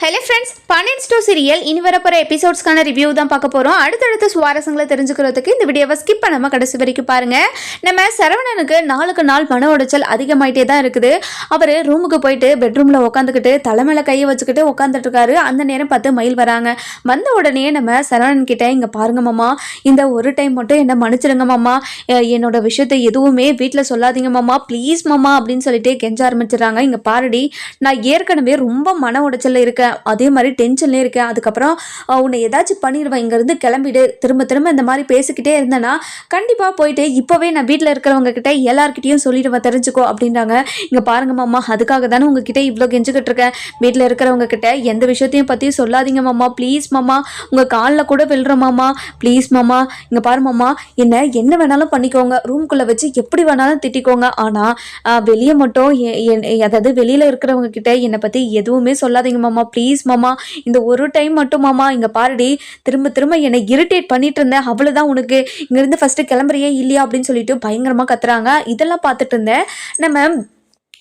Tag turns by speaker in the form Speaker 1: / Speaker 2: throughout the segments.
Speaker 1: Hello friends பன்னெண்ட் ஸ்டோ serial இனி வரப்போகிற எபிசோட்ஸ்க்கான ரிவ்யூ தான் பார்க்க போகிறோம் அடுத்தடுத்த சுவாரஸ்யங்களை தெரிஞ்சுக்கிறதுக்கு இந்த வீடியோவை ஸ்கிப் பண்ணாமல் கடைசி வரைக்கும் பாருங்கள் நம்ம சரவணனுக்கு நாளுக்கு நாள் மன உடைச்சல் அதிகமாயிட்டே தான் இருக்குது. அவர் ரூமுக்கு போயிட்டு பெட்ரூமில் உட்காந்துக்கிட்டு தலைமையில் கையை வச்சுக்கிட்டு உட்காந்துட்டு இருக்காரு. அந்த நேரம் பார்த்து மயில் வராங்க. வந்த உடனே நம்ம சரவணன் கிட்டே இங்கே பாருங்க மாமா இந்த ஒரு டைம் மட்டும் என்னை மன்னிச்சிடுங்க மாமா. என்னோட விஷயத்தை எதுவுமே வீட்டில் சொல்லாதீங்க மாமா. ப்ளீஸ் மாமா அப்படின்னு சொல்லிட்டு கெஞ்ச ஆரம்பிச்சிடுறாங்க. இங்கே பாருடி நான் ஏற்கனவே ரொம்ப மன உடைச்சல் இருக்கேன். அதே மாதிரி டென்ஷன்லேயே இருக்கேன். அதுக்கப்புறம் உன்னை ஏதாச்சும் பண்ணிடுவேன். இங்கேருந்து கிளம்பிடு. திரும்ப திரும்ப இந்த மாதிரி பேசிக்கிட்டே இருந்தேன்னா கண்டிப்பாக போயிட்டு இப்போவே நான் வீட்டில் இருக்கிறவங்க கிட்ட எல்லாருக்கிட்டையும் சொல்லிடுவேன். தெரிஞ்சுக்கோ அப்படின்றாங்க. இங்கே பாருங்க மாமா அதுக்காக தானே உங்ககிட்ட இவ்வளோ கெஞ்சுக்கிட்டு இருக்கேன். வீட்டில் இருக்கிறவங்க கிட்ட எந்த விஷயத்தையும் பற்றி சொல்லாதீங்க மாமா. ப்ளீஸ் மாமா உங்கள் காலில் கூட விழுற மாமா. ப்ளீஸ் மாமா இங்கே பாரு மாமா என்ன என்ன வேணாலும் பண்ணிக்கோங்க. ரூம்குள்ளே வச்சு எப்படி வேணாலும் திட்டிக்கோங்க. ஆனால் வெளியே மட்டும் எ- அதாவது வெளியில் இருக்கிறவங்க கிட்ட என்னை பற்றி எதுவுமே சொல்லாதீங்க மாமா. ப்ளீஸ் மாமா இந்த ஒரு டைம் மட்டும் மாமா இங்கே பாருடி திரும்ப திரும்ப என்னை இரிட்டேட் பண்ணிட்டு இருந்தேன். அவ்வளோதான் உனக்கு. இங்கேருந்து ஃபஸ்ட்டு கிளம்புறியே இல்லையா அப்படின்னு சொல்லிட்டு பயங்கரமாக கத்துறாங்க. இதெல்லாம் பார்த்துட்டு இருந்தேன். நம்ம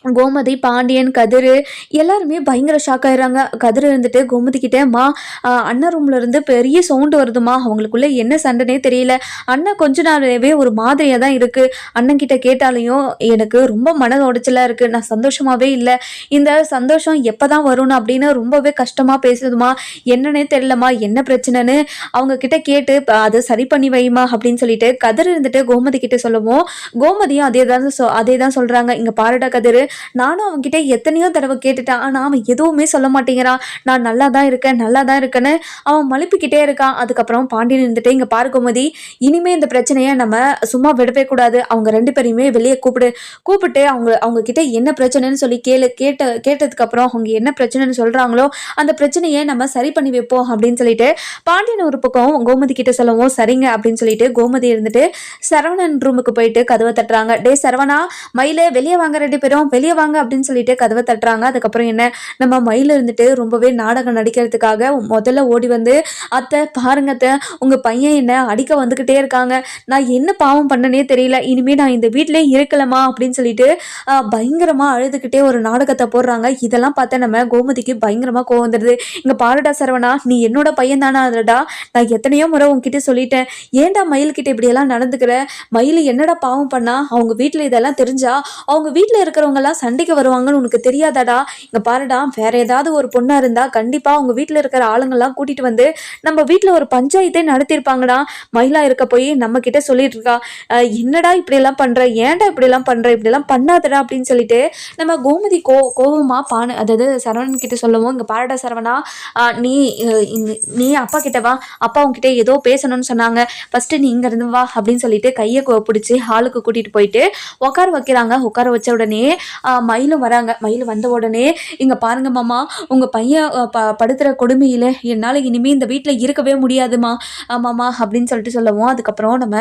Speaker 1: கோமதி பாண்டியன் கதிர் எல்லாருமே பயங்கர ஷாக் ஆயிடுறாங்க. கதிர் இருந்துட்டு கோமதி கிட்டே மா ஆஹ், அண்ணன் ரூம்ல இருந்து பெரிய சவுண்டு வருதுமா? அவங்களுக்குள்ள என்ன சண்டைனே தெரியல. அண்ணன் கொஞ்ச நாளாவே ஒரு மாதிரியாக தான் இருக்கு. அண்ணன் கிட்ட கேட்டாலையும் எனக்கு ரொம்ப மன உடைச்சலா இருக்கு. நான் சந்தோஷமாவே இல்லை. இந்த சந்தோஷம் எப்போதான் வரும்னு அப்படின்னு ரொம்பவே கஷ்டமா பேசுதுமா? என்னன்னே தெரியலம்மா என்ன பிரச்சனைன்னு அவங்க கிட்ட கேட்டு அதை சரி பண்ணி வைமா அப்படின்னு சொல்லிட்டு கதிர் இருந்துட்டு கோமதி கிட்ட சொல்லவும் கோமதியும் அதே தான் சொ அதே தான் சொல்றாங்க. இங்க பாருடா கதிர் நானும் அவன்கிட்ட எத்தனையோ தடவை கேட்டுட்டேன். ஆனால் அவன் எதுவுமே சொல்ல மாட்டேங்கிறான் நான் நல்லா தான் இருக்கேன் நல்லா தான் இருக்கேன்னு அவன் மழுப்பிக்கிட்டே இருக்கான் அதுக்கப்புறம் பாண்டியன் இருந்துட்டு இங்கே பார்க்கும்போது இனிமே இந்த பிரச்சனையை நம்ம சும்மா விடவே கூடாது. அவங்க ரெண்டு பேரையுமே வெளியே கூப்பிடு. கூப்பிட்டு அவங்க அவங்க கிட்ட என்ன பிரச்சனைன்னு சொல்லி கேளு கேட்ட கேட்டதுக்கு அப்புறம் அவங்க என்ன பிரச்சனைன்னு சொல்கிறாங்களோ அந்த பிரச்சனையை நம்ம சரி பண்ணி வைப்போம் அப்படின்னு சொல்லிட்டு பாண்டியன் ஒரு பக்கம் கோமதி கிட்ட சொல்லவும் சரிங்க அப்படின்னு சொல்லிட்டு கோமதி இருந்துட்டு சரவணன் ரூமுக்கு போயிட்டு கதவை தட்டுறாங்க. டே சரவணா மயில வெளியே வாங்க ரெண்டு பேரும் வெளியே வாங்க அப்படின்னு சொல்லிட்டு கதவை தட்டுறாங்க. அதுக்கப்புறம் என்ன? நம்ம மயில் இருந்துட்டு ரொம்பவே நாடகம் நடிக்கிறதுக்காக முதல்ல ஓடி வந்து அத்தை பாருங்க அத்தை உங்க பையன் என்ன அடிக்க வந்துகிட்டே இருக்காங்க. நான் என்ன பாவம் பண்ணனே தெரியல. இனிமே நான் இந்த வீட்டிலே இருக்கலமா? அப்படின்னு சொல்லிட்டு பயங்கரமாக பயங்கரமா அழுதுகிட்டே ஒரு நாடகத்தை போடுறாங்க. இதெல்லாம் பார்த்தா நம்ம கோமதிக்கு பயங்கரமா கோவம் வந்துடுது. இங்க பாருடா சரவணா நீ என்னோட பையன் தானா அதுடா நான் எத்தனையோ முறை உங்ககிட்ட சொல்லிட்டேன். ஏன்டா மயில்கிட்ட இப்படியெல்லாம் நடந்துக்கிற? மயில் என்னடா பாவம் பண்ணா? அவங்க வீட்டில் இதெல்லாம் தெரிஞ்சா? அவங்க வீட்டில் இருக்கிறவங்க எல்லாம் சண்டைக்கு வருவாங்கன்னு உனக்கு தெரியாதாடா. இங்க பாருடா வேற ஏதாவது ஒரு பொண்ணா இருந்தா கண்டிப்பா அவங்க வீட்டில் இருக்கிற ஆளுங்கெல்லாம் கூட்டிட்டு வந்து நம்ம வீட்டில் ஒரு பஞ்சாயத்தே நடத்திருப்பாங்கடா மயிலா இருக்க போய் நம்ம கிட்ட சொல்லிட்டு இருக்கா என்னடா இப்படி எல்லாம் பண்ற? ஏன்டா இப்படி எல்லாம் பண்ற? இப்படி எல்லாம் பண்ணாதடா அப்படின்னு சொல்லிட்டு நம்ம கோமதி கோ கோவமா பானு அதாவது சரவணன் கிட்ட சொல்லவும் இங்க பாருடா சரவணா நீ நீ அப்பா கிட்ட வா. அப்பா உங்ககிட்ட ஏதோ பேசணும்னு சொன்னாங்க. ஃபர்ஸ்ட் நீ இங்க இருந்து வா அப்படின்னு சொல்லிட்டு கையை பிடிச்சி ஹாலுக்கு கூட்டிட்டு போயிட்டு உட்கார வைக்கிறாங்க. உட்கார வச்ச உடனே மயிலும் வராங்க. மயில் வந்த உடனே இங்கே பாருங்க மாமா உங்கள் பையன் ப படுத்துகிற கொடுமையில் என்னால் இனிமேல் இந்த வீட்டில் இருக்கவே முடியாதுமா. ஆமாம்மா அப்படின்னு சொல்லிட்டு சொல்லுவோம் அதுக்கப்புறம் நம்ம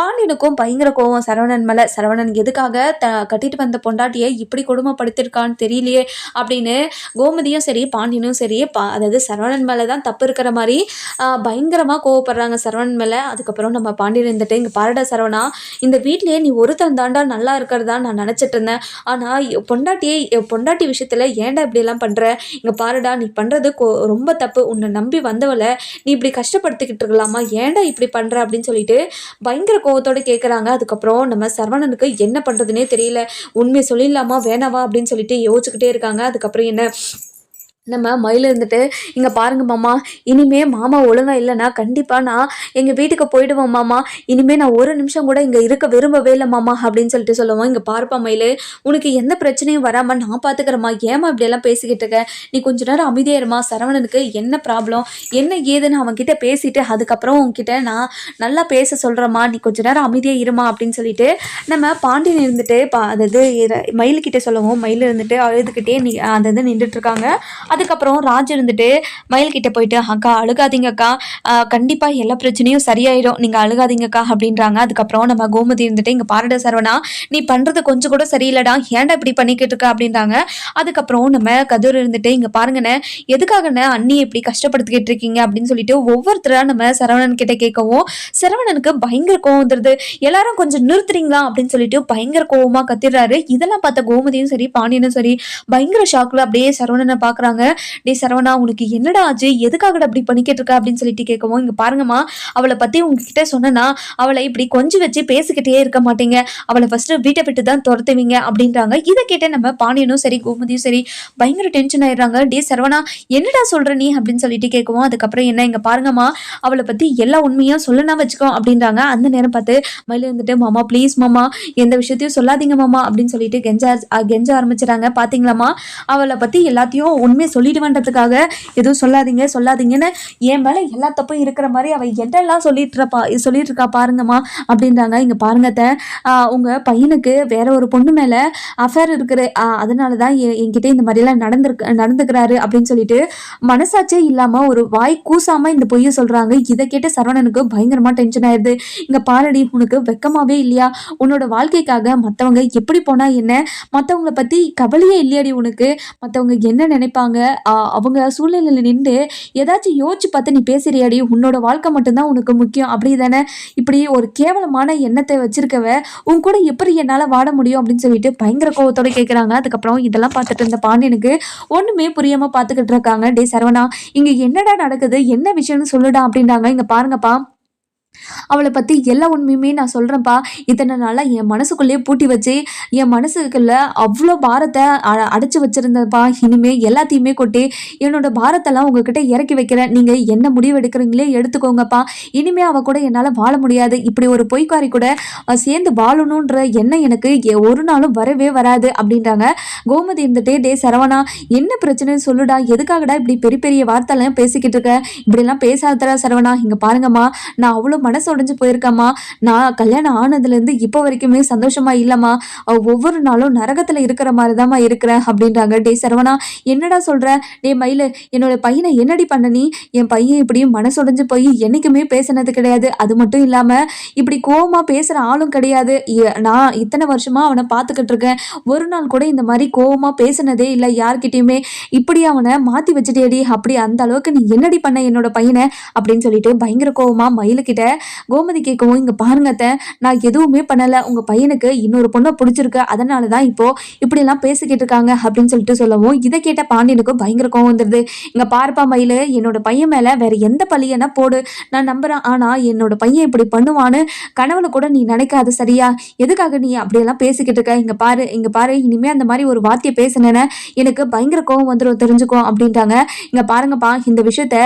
Speaker 1: பாண்டியனுக்கும் பயங்கர கோவம். சரவணன் மேலே சரவணன் எதுக்காக த கட்டிட்டு வந்த பொண்டாட்டியை இப்படி கொடுமைப்படுத்திருக்கான்னு தெரியலையே அப்படின்னு கோமதியும் சரி பாண்டியனும் சரி பா அதாவது சரவணன் மேலே தான் தப்பு இருக்கிற மாதிரி பயங்கரமாக கோவப்படுறாங்க சரவணன் மேலே. அதுக்கப்புறம் நம்ம பாண்டியன் இருந்துட்டு இங்கே பாரடா சரவணா இந்த வீட்லேயே நீ ஒருத்தன் தாண்டா நல்லா இருக்கிறதா நான் நினச்சிட்டு இருந்தேன். ஆனால் பொண்டாட்டியே பொண்டாட்டி விஷயத்தில் ஏன்டா இப்படியெல்லாம் பண்ணுற இங்கே பாருடா நீ பண்ணுறது ரொம்ப தப்பு. உன்னை நம்பி வந்தவளை நீ இப்படி கஷ்டப்படுத்திக்கிட்டு இருக்கலாமா? ஏன்டா இப்படி பண்ணுற அப்படின்னு சொல்லிட்டு பயங்கர கோவத்தோடு கேட்குறாங்க அதுக்கப்புறம் நம்ம சரவணனுக்கு என்ன பண்ணுறதுனே தெரியல. உண்மையை சொல்லிடலாமா? வேணாவா? அப்படின்னு சொல்லிட்டு யோசிச்சுக்கிட்டே இருக்காங்க. அதுக்கப்புறம் என்ன? நம்ம மயில் இருந்துட்டு இங்கே பாருங்க மாமா இனிமே மாமா ஒழுங்காக இல்லைன்னா கண்டிப்பாக நான் எங்கள் வீட்டுக்கு போயிடுவோம் மாமா. இனிமேல் நான் ஒரு நிமிஷம் கூட இங்கே இருக்க விரும்பவே இல்லை மாமா அப்படின்னு சொல்லிட்டு சொல்லுவோம். இங்கே பாருப்பா மயில் உனக்கு எந்த பிரச்சனையும் வராமல் நான் பார்த்துக்கிறேம்மா ஏமா இப்படியெல்லாம் பேசிக்கிட்டு இருக்க? நீ கொஞ்ச நேரம் அமைதியாயிருமா சரவணனுக்கு என்ன ப்ராப்ளம் என்ன ஏதுன்னு அவன்கிட்ட பேசிட்டு அதுக்கப்புறம் உன்கிட்ட நான் நல்லா பேச சொல்கிறேம்மா நீ கொஞ்ச நேரம் அமைதியாக இருமா அப்படின்னு சொல்லிட்டு நம்ம பாண்டியன் இருந்துட்டு பா அதாவது மயில்கிட்ட மயிலுக்கிட்ட சொல்லவும். மயில் இருந்துட்டு அழுதுகிட்டே நீ அதாவது நின்றுட்டு இருக்காங்க. அதுக்கப்புறம் ராஜ் இருந்துட்டு மயில்கிட்ட போயிட்டு அக்கா அழுகாதீங்க அக்கா. கண்டிப்பா எல்லா பிரச்சனையும் சரியாயிடும். நீங்க அழுகாதீங்கக்கா அப்படின்றாங்க. அதுக்கப்புறம் நம்ம கோமதி இருந்துட்டு இங்க பாருட சரவணா நீ பண்றது கொஞ்சம் கூட சரியில்லடா. ஏன்டா இப்படி பண்ணிக்கிட்டு இருக்க? அப்படின்றாங்க. அதுக்கப்புறம் நம்ம கதிர் இருந்துட்டு இங்க பாருங்கண்ணே எதுக்காகண்ணே அண்ணி இப்படி கஷ்டப்படுத்திக்கிட்டு இருக்கீங்க? அப்படின்னு சொல்லிட்டு ஒவ்வொருத்தரா நம்ம சரவணன் கிட்ட கேட்கவும் சரவணனுக்கு பயங்கர கோவம் வந்துருது. எல்லாரும் கொஞ்சம் நிறுத்துறீங்களா? அப்படின்னு சொல்லிட்டு பயங்கர கோவமா கத்திடுறாரு இதெல்லாம் பார்த்த கோமதியும் சரி பாண்டியனும் சரி பயங்கர ஷாக்ல அப்படியே சரவணனை பாக்குறாங்க. சொல்றாங்க டே சரவணா உனக்கு என்னடா ஆச்சு? எதுக்காகடா அப்படி பண்ணிக்கிட்டு இருக்க அப்படின்னு சொல்லிட்டு கேட்கவும் இங்க பாருங்கம்மா அவளை பத்தி உங்ககிட்ட சொன்னனா அவளை இப்படி கொஞ்சம் வச்சு பேசிக்கிட்டே இருக்க மாட்டீங்க. அவளை ஃபர்ஸ்ட் வீட்டை விட்டு தான் துரத்துவீங்க அப்படின்றாங்க. இதை கேட்ட நம்ம பாண்டியனும் சரி கோமதியும் சரி பயங்கர டென்ஷன் ஆயிடுறாங்க. டே சரவணா என்னடா சொல்ற நீ? அப்படின்னு சொல்லிட்டு கேட்கவும் அதுக்கப்புறம் என்ன? இங்க பாருங்கம்மா அவளை பத்தி எல்லா உண்மையும் சொல்லனா வச்சுக்கோ அப்படின்றாங்க. அந்த நேரம் பார்த்து மயில இருந்துட்டு மாமா ப்ளீஸ் மாமா எந்த விஷயத்தையும் சொல்லாதீங்க மாமா அப்படின்னு சொல்லிட்டு கெஞ்ச கெஞ்ச ஆரம்பிச்சிடறாங்க பாத்தீங்களாம்மா அவளை பத்தி எல்லாத்தையும் உண்மை சொல்லிடுவேன்றதுக்காக எதுவும் சொல்லாதீங்க சொல்லாதீங்கன்னு என் மேல எல்லா தப்பும் இருக்கிற மாதிரி அவ என்னெல்லாம் சொல்லிட்டு இருப்பா சொல்லிட்டு இருக்கா பாருங்கம்மா அப்படின்றாங்க. இங்க பாருங்கத்த உங்கள் உங்க பையனுக்கு வேற ஒரு பொண்ணு மேலே அஃபேர் இருக்கிற அதனால தான் எ- என்கிட்ட இந்த மாதிரிலாம் நடந்திருக்கு நடந்துக்கிறாரு அப்படின்னு சொல்லிட்டு மனசாட்சியே இல்லாமல் ஒரு வாய் கூசாமல் இந்த பொய்யை சொல்கிறாங்க இதை கேட்டு சரவணனுக்கு பயங்கரமாக டென்ஷன் ஆயிடுது இங்கே பாரடி உனக்கு வெக்கமாகவே இல்லையா? உன்னோட வாழ்க்கைக்காக மற்றவங்க எப்படி போனால் என்ன? மற்றவங்கள பற்றி கவலையே இல்லையாடி உனக்கு? மற்றவங்க என்ன நினைப்பாங்க? அவங்க சூழ்நிலையில நின்று ஏதாச்சும் யோசிச்சு பார்த்து நீ பேசுறியாடி உன்னோட வாழ்க்கை மட்டும்தான் உனக்கு முக்கியம். அப்படி தானே? இப்படி ஒரு கேவலமான எண்ணத்தை வச்சிருக்கவ உன் கூட எப்படி என்னால வாட முடியும்? அப்படின்னு சொல்லிட்டு பயங்கர கோவத்தோட கேட்குறாங்க அதுக்கப்புறம் இதெல்லாம் பார்த்துட்டு இருந்த பாண்டியனுக்கு ஒண்ணுமே புரியாமல் பார்த்துக்கிட்டு இருக்காங்க. டே சரவணா இங்கே என்னடா நடக்குது? என்ன விஷயம்னு சொல்லுடா அப்படின்றாங்க. இங்க பாருங்கப்பா அவளை பற்றி எல்லா உண்மையுமே நான் சொல்கிறேன்ப்பா இத்தனை நாளாக என் மனசுக்குள்ளேயே பூட்டி வச்சு என் மனசுக்குள்ள அவ்வளோ பாரத்தை அ- அடைச்சி வச்சிருந்தப்பா இனிமேல் எல்லாத்தையுமே கொட்டி என்னோட பாரத்தெல்லாம் உங்ககிட்ட இறக்கி வைக்கிறேன். நீங்கள் என்ன முடிவு எடுக்கிறீங்களே எடுத்துக்கோங்கப்பா. இனிமே அவள் கூட என்னால் வாழ முடியாது. இப்படி ஒரு பொய்க்காரி கூட சேர்ந்து வாழணுன்ற எண்ணம் எனக்கு ஒரு நாளும் வரவே வராது அப்படின்றாங்க. கோமதி இருந்துட்டே டே சரவணா என்ன பிரச்சனைன்னு சொல்லுடா. எதுக்காகடா இப்படி பெரிய பெரிய வார்த்தைலாம் பேசிக்கிட்டு இருக்க? இப்படிலாம் பேசாதடா சரவணா. இங்கே பாருங்கம்மா. நான் அவ்வளோ மனசு உடஞ்சு போயிருக்கம்மா. நான் கல்யாணம் ஆனதுலேருந்து இப்போ வரைக்குமே சந்தோஷமா இல்லைம்மா. ஒவ்வொரு நாளும் நரகத்தில் இருக்கிற மாதிரி தாம்மா இருக்கிறேன் அப்படின்றாங்க. டே சரவணா என்னடா சொல்கிற டே மயிலு என்னோட பையனை என்னடி பண்ண நீ? என் பையன் இப்படியும் மனசு உடஞ்சு போய் என்னைக்குமே பேசினது கிடையாது. அது மட்டும் இல்லாமல் இப்படி கோவமாக பேசுகிற ஆளும் கிடையாது. நான் இத்தனை வருஷமாக அவனை பார்த்துக்கிட்டு இருக்கேன். ஒரு நாள் கூட இந்த மாதிரி கோவமாக பேசினதே இல்லை யார்கிட்டயுமே. இப்படி அவனை மாற்றி வச்சுட்டேடி அப்படி அந்த அளவுக்கு நீ என்னடி பண்ண என்னோட பையனை? அப்படின்னு சொல்லிட்டு பயங்கர கோவமாக மயிலுக்கிட்ட கோமதி கேட்கவும் இங்க பாருங்க அத்தை, நான் எதுவுமே பண்ணல. உங்க பையனுக்கு இன்னொரு பொண்ணை பிடிச்சிருக்கு. அதனால தான் இப்போ இப்படி எல்லாம் பேசிக்கிட்டு இருக்காங்க அப்படின்னு சொல்லிட்டு சொல்லவும் இதை கேட்ட பாண்டியனுக்கும் பயங்கர கோவம் வந்துருது. இங்க பாருப்பா மயிலு என்னோட பையன் மேல வேற எந்த பழியனா போடு. நான் நம்புறேன். ஆனா என்னோட பையன் இப்படி பண்ணுவான்னு கனவுல கூட நீ நினைக்காத சரியா? எதுக்காக நீ அப்படியெல்லாம் பேசிக்கிட்டு இருக்க? இங்க பாரு இங்க பாரு. இனிமே அந்த மாதிரி ஒரு வார்த்தையை பேசினேன்னு எனக்கு பயங்கர கோவம் வந்துடும் தெரிஞ்சுக்கோ அப்படின்ட்டாங்க. இங்க பாருங்கப்பா இந்த விஷயத்த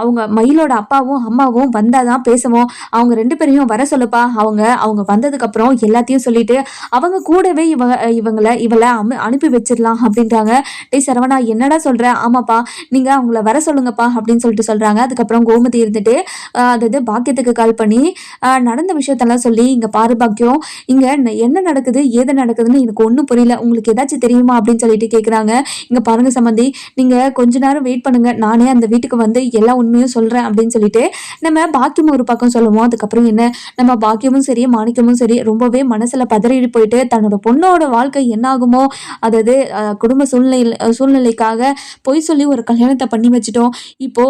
Speaker 1: அவங்க மயிலோட அப்பாவும் அம்மாவும் வந்தாதான் பேசுவோம் அவங்க ரெண்டு பேரையும் வர சொல்லுப்பா. அவங்க அவங்க வந்ததுக்கு அப்புறம் எல்லாத்தையும் சொல்லிட்டு அவங்க கூடவே இவங்க இவங்களை இவளை அமு அனுப்பி வச்சிடலாம் அப்படின்றாங்க. டேய் சரவணா என்னடா சொல்ற? ஆமாப்பா. நீங்க அவங்கள வர சொல்லுங்கப்பா அப்படின்னு சொல்லிட்டு சொல்றாங்க. அதுக்கப்புறம் கோமதி இருந்துட்டு அதாவது பாக்கியத்துக்கு கால் பண்ணி ஆஹ், நடந்த விஷயத்தெல்லாம் சொல்லி இங்க பாரு பாக்கியம் இங்க என்ன நடக்குது ஏது நடக்குதுன்னு எனக்கு ஒன்றும் புரியல. உங்களுக்கு ஏதாச்சும் தெரியுமா அப்படின்னு சொல்லிட்டு கேக்குறாங்க. இங்க பாருங்க சம்மந்தி நீங்க கொஞ்ச நேரம் வெயிட் பண்ணுங்க. நானே அந்த வீட்டுக்கு வந்து எல்லா உண்மையும் சொல்றேன் அப்படின்னு சொல்லிட்டு நம்ம பாக்கியம் ஒரு பக்கம் சொல்லுவோம் அதுக்கப்புறம் என்ன? நம்ம பாக்கியமும் சரி மாணிக்கமும் சரி ரொம்பவே மனசுல பதறி போயிட்டு தன்னோட பொண்ணோட வாழ்க்கை என்ன ஆகுமோ அதாவது குடும்ப சூழ்நிலை சூழ்நிலைக்காக பொய் சொல்லி ஒரு கல்யாணத்தை பண்ணி வச்சுட்டோம். இப்போ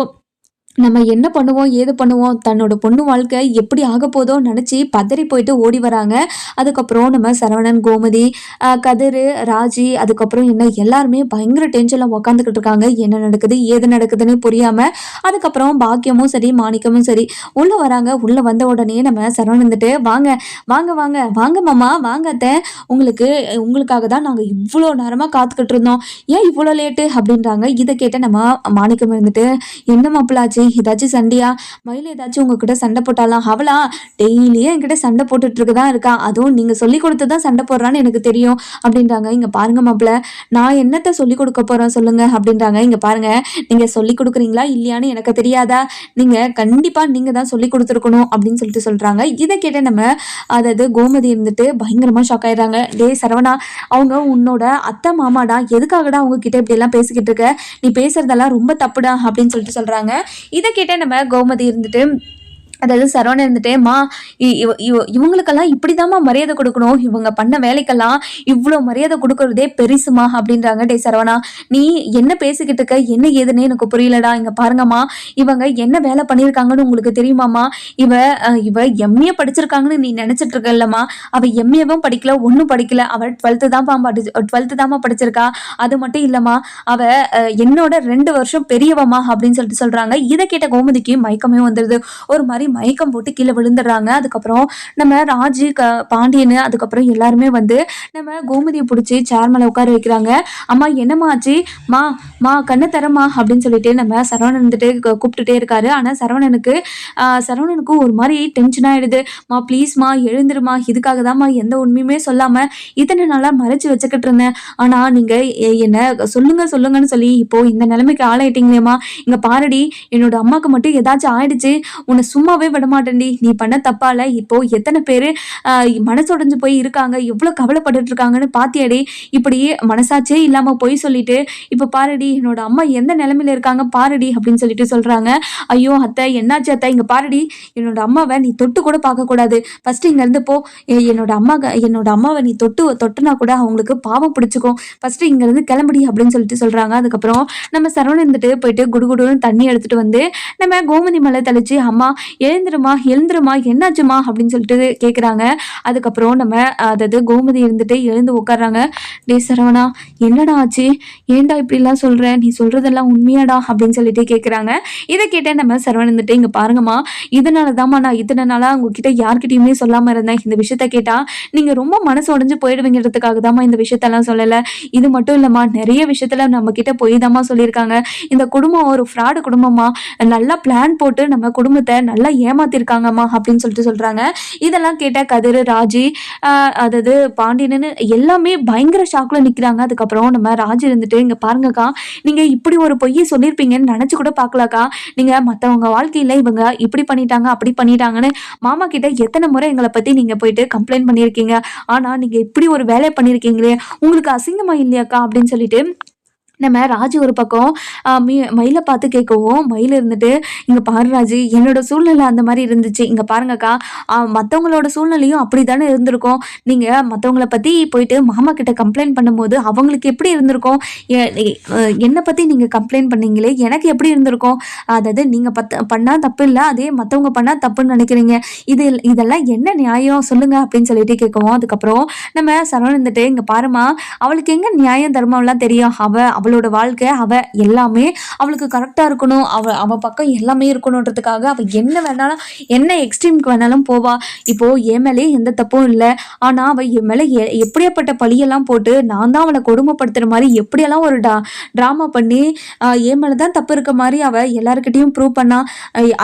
Speaker 1: நம்ம என்ன பண்ணுவோம் ஏது பண்ணுவோம் தன்னோட பொண்ணு வாழ்க்கை எப்படி ஆக போதோ நினச்சி பதறி போயிட்டு ஓடி வராங்க. அதுக்கப்புறம் நம்ம சரவணன் கோமதி கதிர் ராஜி அதுக்கப்புறம் என்ன எல்லாருமே பயங்கர டென்ஷனில் உக்காந்துக்கிட்டு இருக்காங்க. என்ன நடக்குது ஏது நடக்குதுன்னு புரியாமல் அதுக்கப்புறம் பாக்கியமும் சரி மாணிக்கமும் சரி உள்ளே வராங்க. உள்ளே வந்த உடனே நம்ம சரவணன் வந்துட்டு வாங்க வாங்க வாங்க வாங்க மாமா வாங்க அத்தை. உங்களுக்கு உங்களுக்காக தான் நாங்கள் இவ்வளோ நேரமாக காத்துக்கிட்டு இருந்தோம். ஏன் இவ்வளோ லேட்டு அப்படின்றாங்க. இதை கேட்ட நம்ம மாணிக்கம் இருந்துட்டு என்ன மாப்பிளாச்சு ஏதாச்சும் சண்டையா? மயில் ஏதாச்சும் உங்ககிட்ட சண்டை போட்டாலாம் அவளா? டெய்லியும் என்கிட்ட சண்டை போட்டுட்டு இருக்குதான் இருக்கா? அதுவும் நீங்கள் சொல்லி கொடுத்து தான் சண்டை போடுறான்னு எனக்கு தெரியும் அப்படின்றாங்க. இங்கே பாருங்க மாப்பிள்ள நான் என்னத்த சொல்லி கொடுக்க போகிறேன் சொல்லுங்க அப்படின்றாங்க. இங்கே பாருங்க நீங்கள் சொல்லி கொடுக்குறீங்களா இல்லையான்னு எனக்கு தெரியாதா? நீங்கள் கண்டிப்பாக நீங்கள் தான் சொல்லி கொடுத்துருக்கணும் அப்படின்னு சொல்லிட்டு சொல்கிறாங்க இதை கேட்ட நம்ம அதாவது கோமதி இருந்துட்டு பயங்கரமாக ஷாக் ஆயிடுறாங்க. டே சரவணா அவங்க உன்னோட அத்தை மாமாடா எதுக்காகடா அவங்க கிட்ட இப்படி எல்லாம் பேசிக்கிட்டு இருக்க? நீ பேசுறதெல்லாம் ரொம்ப தப்புடா அப்படின்னு சொல்லிட்டு சொல்றாங்க. இதை கேட்ட நம்ம கோமதி இருந்துட்டு அதாவது சரவணன் இருந்துட்டு இ- இவ- இவ- இவங்களுக்கெல்லாம் இப்படிதாம்மா மரியாதை கொடுக்கணும். இவங்க பண்ண வேலைக்கெல்லாம் இவ்வளோ மரியாதை கொடுக்கறதே பெருசுமா அப்படின்றாங்க. டே சரவணா நீ என்ன பேசிக்கிட்டு இருக்க? என்ன ஏதுன்னு எனக்கு புரியலடா. இங்கே பாருங்கம்மா இவங்க என்ன வேலை பண்ணியிருக்காங்கன்னு உங்களுக்கு தெரியுமாம்மா? இவ இவ எம்ஏ படிச்சிருக்காங்கன்னு நீ நினச்சிட்டு இருக்கல்லம்மா அவ எம்ஏவும் படிக்கல ஒன்றும் படிக்கல. அவள் டுவெல்த்து தான்ப்பா படி டுவெல்த்து தாம்மா படிச்சிருக்கா. அது மட்டும் இல்லைம்மா அவ என்னோட ரெண்டு வருஷம் பெரியவம்மா அப்படின்னு சொல்லிட்டு சொல்கிறாங்க இதை கேட்ட கோமதிக்கு மயக்கமே வந்துடுது ஒரு மாதிரி மயக்கம் போட்டு கீழே விழுந்துடுறாங்க. அதுக்கப்புறம் நம்ம ராஜு க பாண்டியன் அதுக்கப்புறம் எல்லாருமே வந்து நம்ம கோமதியை பிடிச்சி சேர் மேலே உட்கார வைக்கிறாங்க. அம்மா என்னம்மா ஆச்சு? மா மா கண்ணு தரமா அப்படின்னு சொல்லிட்டு நம்ம சரவணன் வந்துட்டு கூப்பிட்டுட்டே இருக்காரு. ஆனால் சரவணனுக்கு சரவணனுக்கும் சரவணனுக்கு ஒரு மாதிரி டென்ஷன் ஆயிடுது. மா ப்ளீஸ்மா எழுந்துருமா. இதுக்காக தான்மா எந்த உண்மையுமே சொல்லாமல் இத்தனை நாளாக மறைச்சு வச்சுக்கிட்டு இருந்தேன். ஆனால் நீங்கள் என்ன சொல்லுங்க சொல்லுங்கன்னு சொல்லி இப்போ இந்த நிலைமைக்கு ஆளாயிட்டீங்களேம்மா. இங்கே பாரடி என்னோட அம்மாவுக்கு மட்டும் ஏதாச்சும் ஆயிடுச்சு. உன்னை சும்மா விட விடமாட்டேன்டி. நீ பண்ண தப்பால இப்போ எத்தனை பேர் மனசுடைஞ்சு போய் இருக்காங்க எவ்வளோ கவலைப்பட்டுட்டு இருக்காங்கன்னு பாத்தியாடி. இப்படி மனசாச்சே இல்லாம போய் சொல்லிட்டு இப்போ பாருடி என்னோட அம்மா எந்த நிலைமையில இருக்காங்க பாருடி அப்படின்னு சொல்லிட்டு சொல்றாங்க. ஐயோ அத்தை என்னாச்சு அத்தை? இங்க பாருடி என்னோட அம்மாவை நீ தொட்டு கூட பார்க்க கூடாது. ஃபர்ஸ்ட் இங்க இருந்து போ. என்னோட அம்மா என்னோட அம்மாவை நீ தொட்டு தொட்டுனா கூட அவங்களுக்கு பாவம் பிடிச்சிக்கும். ஃபர்ஸ்ட் இங்க இருந்து கிளம்புடி அப்படின்னு சொல்லிட்டு சொல்றாங்க. அதுக்கப்புறம் நம்ம சரவணன் இருந்துட்டு போயிட்டு குடுகுடுன்னு தண்ணி எடுத்துட்டு வந்து நம்ம கோமதி மலை தெளிச்சு அம்மா எழுந்துருமா எழுந்துருமா என்னாச்சுமா அப்படின்னு சொல்லிட்டு கேட்குறாங்க அதுக்கப்புறம் நம்ம அதாவது கோமதி இருந்துட்டு எழுந்து உட்கார்றாங்க. டே சரவணா என்னடா ஆச்சு? ஏன்டா இப்படிலாம் சொல்கிற நீ சொல்றதெல்லாம் உண்மையாடா அப்படின்னு சொல்லிட்டு கேட்குறாங்க இதை கேட்டேன் நம்ம சரவணன் இருந்துட்டு இங்கே பாருங்கம்மா இதனால தாம்மா நான் இத்தனை நாளாக உங்ககிட்ட யார்கிட்டயுமே சொல்லாமல் இருந்தேன். இந்த விஷயத்த கேட்டால் நீங்கள் ரொம்ப மனசு உடைஞ்சு போயிடுவீங்கிறதுக்காக தாம்மா இந்த விஷயத்தெல்லாம் சொல்லலை. இது மட்டும் இல்லைம்மா நிறைய விஷயத்தில் நம்ம கிட்ட போய் தாம்மா சொல்லியிருக்காங்க. இந்த குடும்பம் ஒரு ஃப்ராடு குடும்பமா நல்லா பிளான் போட்டு நம்ம குடும்பத்தை நல்லா ஏமாத்திருக்காங்கம்மா அப்படின்னு சொல்லிட்டு சொல்கிறாங்க இதெல்லாம் கேட்டால் கதிர் ராஜி அதாவது பாண்டியனுன்னு எல்லாமே பயங்கர ஷாக்கில் நிற்கிறாங்க அதுக்கப்புறம் நம்ம ராஜி இருந்துட்டு இங்கே பாருங்கக்கா நீங்கள் இப்படி ஒரு பொய்யை சொல்லியிருப்பீங்கன்னு நினச்சி கூட பார்க்கலக்கா. நீங்கள் மற்றவங்க வாழ்க்கையில் இவங்க இப்படி பண்ணிட்டாங்க அப்படி பண்ணிட்டாங்கன்னு மாமா கிட்ட எத்தனை முறை எங்களை பற்றி நீங்கள் போயிட்டு கம்ப்ளைண்ட் பண்ணியிருக்கீங்க? ஆனால் நீங்கள் இப்படி ஒரு வேலையை பண்ணியிருக்கீங்களே உங்களுக்கு அசிங்கமாக இல்லையாக்கா? அப்படின்னு சொல்லிட்டு நம்ம ராஜு ஒரு பக்கம் மீ மயிலை பார்த்து கேட்கவும் மயில் இருந்துட்டு இங்கே பாரு ராஜு என்னோட சூழ்நிலை அந்த மாதிரி இருந்துச்சு. இங்கே பாருங்கக்கா மற்றவங்களோட சூழ்நிலையும் அப்படி தானே இருந்திருக்கும். நீங்கள் மற்றவங்கள பற்றி போயிட்டு மாமா கிட்ட கம்ப்ளைண்ட் பண்ணும்போது அவங்களுக்கு எப்படி இருந்திருக்கும்? என்னை பற்றி நீங்கள் கம்ப்ளைண்ட் பண்ணீங்களே? எனக்கு எப்படி இருந்திருக்கும்? அதாவது நீங்கள் பத்த பண்ணால் தப்பு இல்லை அதே மற்றவங்க பண்ணால் தப்புன்னு நினைக்கிறீங்க. இது இதெல்லாம் என்ன நியாயம்? சொல்லுங்க அப்படின்னு சொல்லிட்டு கேட்கவும் அதுக்கப்புறம் நம்ம சரவணன் இருந்துட்டு இங்கே பாருமா அவளுக்கு எங்கே நியாயம் தர்மம்லாம் தெரியும்? அவள் அவள் அவளோட வாழ்க்கை அவ எல்லாமே அவளுக்கு கரெக்டாக இருக்கணும். அவ அவ பக்கம் எல்லாமே இருக்கணுன்றதுக்காக அவ என்ன வேணாலும் என்ன எக்ஸ்ட்ரீமுக்கு வேணாலும் போவா. இப்போ என் மேலே எந்த தப்பும் இல்லை. ஆனால் அவ என் மேலே எ எப்படியாப்பட்ட பழியெல்லாம் போட்டு நான் தான் அவளை கொடுமைப்படுத்துகிற மாதிரி எப்படியெல்லாம் ஒரு டா ட்ராமா பண்ணி என் மேலே தான் தப்பு இருக்க மாதிரி அவ எல்லாருக்கிட்டையும் ப்ரூவ் பண்ணா.